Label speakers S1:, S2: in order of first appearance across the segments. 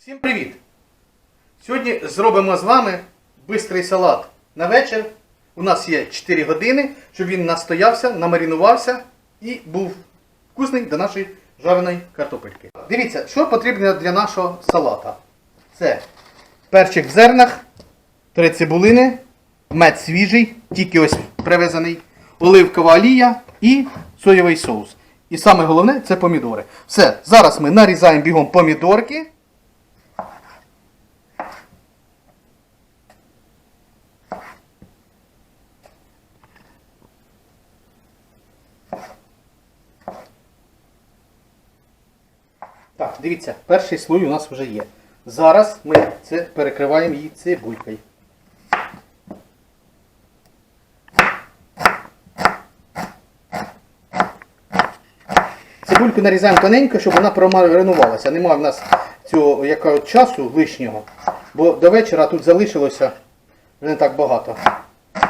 S1: Всім привіт! Сьогодні зробимо з вами бистрий салат на вечір. У нас є 4 години, щоб він настоявся, намарінувався і був вкусний до нашої жареної картопельки. Дивіться, що потрібно для нашого салата. Це перчик в зернах, три цибулини, мед свіжий, тільки ось привезений, оливкова олія і соєвий соус. І саме головне це помідори. Все, зараз ми нарізаємо бігом помідорки. Так, дивіться, перший слой у нас вже є. Зараз ми це перекриваємо її цибулькою. Цибульку нарізаємо тоненько, щоб вона промаринувалася. Немає в нас цього якого часу лишнього, бо до вечора тут залишилося вже не так багато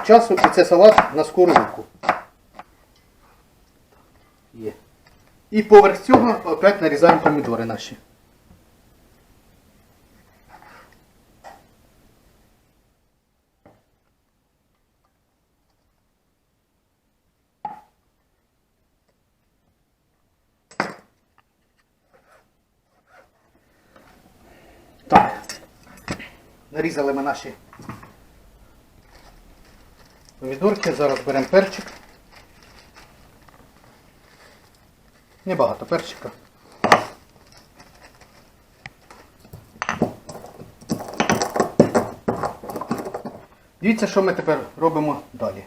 S1: часу і це салат на скору руку. Є. І поверх цього опять нарізаємо помідори наші. Так. Нарізали ми наші помідорки. Зараз беремо перчик. Небагато перчика. Дивіться, що ми тепер робимо далі.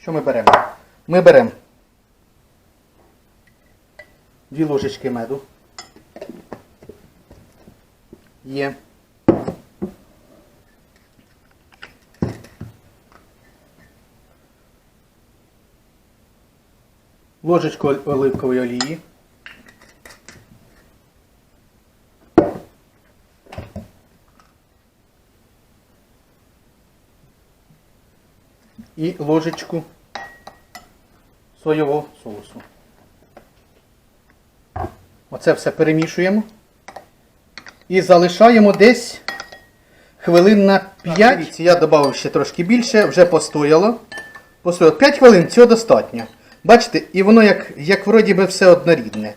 S1: Що ми беремо? Ми беремо дві ложечки меду. Є. Ложечку оливкової олії. І ложечку соєвого соусу. Оце все перемішуємо. І залишаємо десь хвилин на 5. Я додав ще трошки більше, вже постояло. Постояло. 5 хвилин цього достатньо. Бачите, і воно як, як вроді би все однорідне.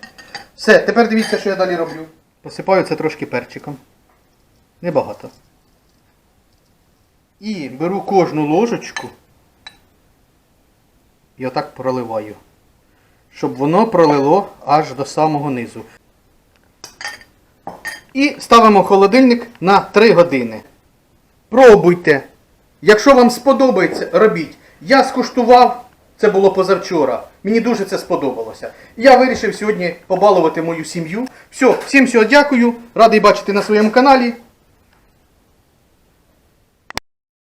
S1: Все, тепер дивіться, що я далі роблю. Посипаю це трошки перчиком. Небагато. І беру кожну ложечку і отак проливаю. Щоб воно пролило аж до самого низу. І ставимо холодильник на 3 години. Пробуйте. Якщо вам сподобається, робіть. Я скуштував, це було позавчора. Мені дуже це сподобалося. Я вирішив сьогодні побалувати мою сім'ю. Все, всім всього дякую. Радий бачити на своєму каналі.